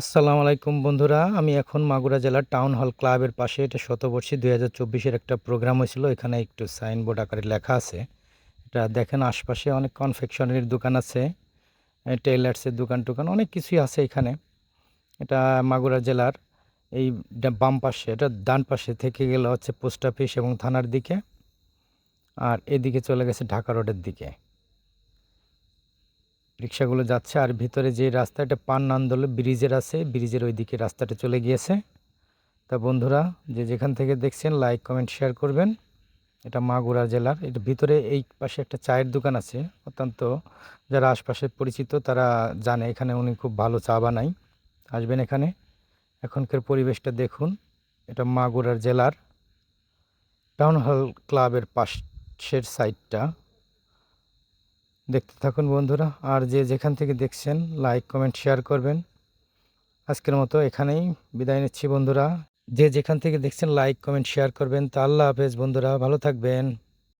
আসসালামু আলাইকুম বন্ধুরা, আমি এখন মাগুরা জেলার টাউন হল ক্লাবের পাশে, এটা শতবর্ষী দুই হাজার চব্বিশের একটা প্রোগ্রাম হয়েছিল এখানে একটু সাইনবোর্ড আকারে লেখা আছে। এটা দেখেন আশপাশে অনেক কনফেকশনারির দোকান আছে টেইলার্সের দোকান টোকান, অনেক কিছুই আছে এখানে। এটা মাগুরা জেলার এই বাম পাশে, এটা ডান পাশে থেকে গেলে হচ্ছে পোস্ট অফিস এবং থানার দিকে, আর এদিকে চলে গেছে ঢাকা রোডের দিকে। রিক্সাগুলো যাচ্ছে আর ভিতরে যে রাস্তাটা পান নান্দলে ব্রিজের আছে, ব্রিজের ওই দিকে রাস্তাটা চলে গিয়েছে। তা বন্ধুরা, যে যেখান থেকে দেখছেন, লাইক, কমেন্ট, শেয়ার করবেন। এটা মাগুরা জেলার এটা ভিতরে এই পাশে একটা চায়ের দোকান আছে। অত্যন্ত যারা আশপাশে পরিচিত, তারা জানে এখানে উনি খুব ভালো চা বানায়। আসবেন এখানে। এখনকার পরিবেশটা দেখুন, এটা মাগুরার জেলার টাউন হল ক্লাবের পাশের সাইডটা। দেখতে থাকুন বন্ধুরা, আর যে যেখান থেকে দেখছেন লাইক কমেন্ট শেয়ার করবেন। আজকের মতো এখানেই বিদায় নিচ্ছি বন্ধুরা। যে যেখান থেকে দেখছেন লাইক কমেন্ট শেয়ার করবেন, তা আল্লাহ হাফেজ বন্ধুরা, ভালো থাকবেন।